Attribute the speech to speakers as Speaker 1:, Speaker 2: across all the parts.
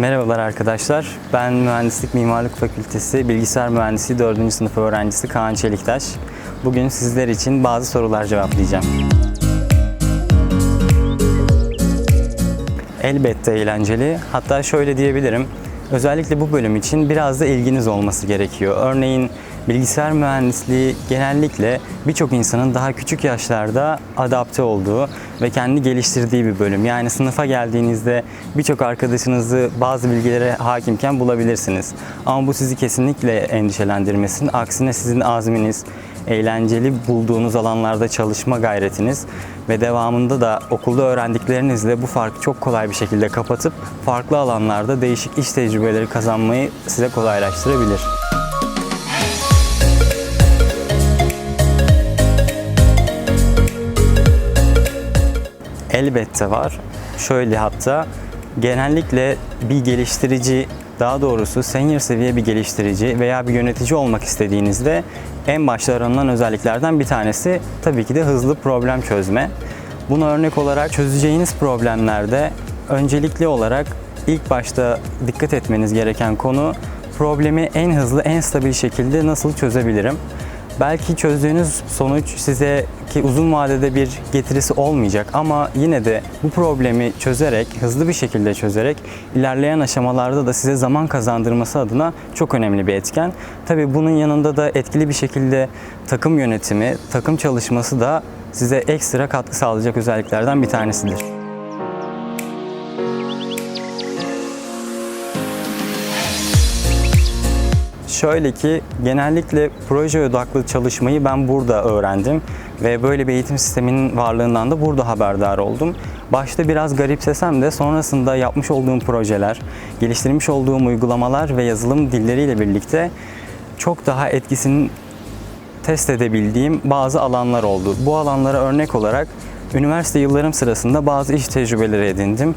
Speaker 1: Merhabalar arkadaşlar. Ben Mühendislik Mimarlık Fakültesi Bilgisayar Mühendisliği 4. sınıf öğrencisi Kaan Çeliktaş. Bugün sizler için bazı sorular cevaplayacağım. Elbette eğlenceli. Hatta şöyle diyebilirim. Özellikle bu bölüm için biraz da ilginiz olması gerekiyor. Örneğin bilgisayar mühendisliği genellikle birçok insanın daha küçük yaşlarda adapte olduğu ve kendi geliştirdiği bir bölüm. Yani sınıfa geldiğinizde birçok arkadaşınızı bazı bilgilere hakimken bulabilirsiniz. Ama bu sizi kesinlikle endişelendirmesin. Aksine sizin azminiz, eğlenceli bulduğunuz alanlarda çalışma gayretiniz ve devamında da okulda öğrendiklerinizle bu farkı çok kolay bir şekilde kapatıp farklı alanlarda değişik iş tecrübeleri kazanmayı size kolaylaştırabilir. Elbette var. Şöyle hatta genellikle bir geliştirici daha doğrusu senior seviye bir geliştirici veya bir yönetici olmak istediğinizde en başta aranılan özelliklerden bir tanesi tabii ki de hızlı problem çözme. Buna örnek olarak çözeceğiniz problemlerde öncelikli olarak ilk başta dikkat etmeniz gereken konu problemi en hızlı, en stabil şekilde nasıl çözebilirim? Belki çözdüğünüz sonuç size ki uzun vadede bir getirisi olmayacak ama yine de bu problemi çözerek, hızlı bir şekilde çözerek ilerleyen aşamalarda da size zaman kazandırması adına çok önemli bir etken. Tabii bunun yanında da etkili bir şekilde takım yönetimi, takım çalışması da size ekstra katkı sağlayacak özelliklerden bir tanesidir. Şöyle ki genellikle proje odaklı çalışmayı ben burada öğrendim ve böyle bir eğitim sisteminin varlığından da burada haberdar oldum. Başta biraz garipsesem de sonrasında yapmış olduğum projeler, geliştirmiş olduğum uygulamalar ve yazılım dilleriyle birlikte çok daha etkisini test edebildiğim bazı alanlar oldu. Bu alanlara örnek olarak üniversite yıllarım sırasında bazı iş tecrübeleri edindim.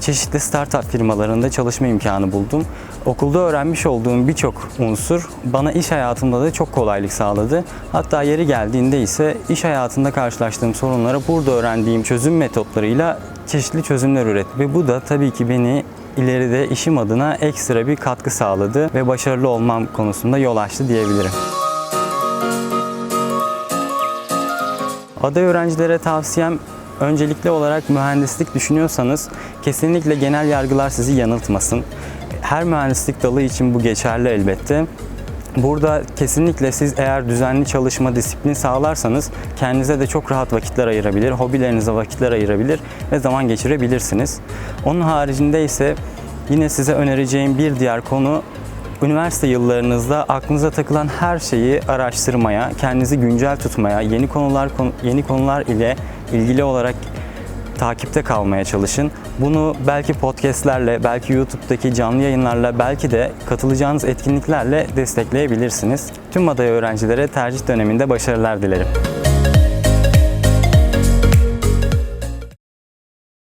Speaker 1: Çeşitli startup firmalarında çalışma imkanı buldum. Okulda öğrenmiş olduğum birçok unsur bana iş hayatımda da çok kolaylık sağladı. Hatta yeri geldiğinde ise iş hayatında karşılaştığım sorunlara burada öğrendiğim çözüm metotlarıyla çeşitli çözümler üretti. Ve bu da tabii ki beni ileride işim adına ekstra bir katkı sağladı ve başarılı olmam konusunda yol açtı diyebilirim. Aday öğrencilere tavsiyem öncelikli olarak mühendislik düşünüyorsanız kesinlikle genel yargılar sizi yanıltmasın. Her mühendislik dalı için bu geçerli elbette. Burada kesinlikle siz eğer düzenli çalışma disiplini sağlarsanız kendinize de çok rahat vakitler ayırabilir, hobilerinize vakitler ayırabilir ve zaman geçirebilirsiniz. Onun haricinde ise yine size önereceğim bir diğer konu Üniversite yıllarınızda aklınıza takılan her şeyi araştırmaya, kendinizi güncel tutmaya, yeni konular yeni konular ile ilgili olarak takipte kalmaya çalışın. Bunu belki podcastlerle, belki YouTube'daki canlı yayınlarla, belki de katılacağınız etkinliklerle destekleyebilirsiniz. Tüm aday öğrencilere tercih döneminde başarılar dilerim.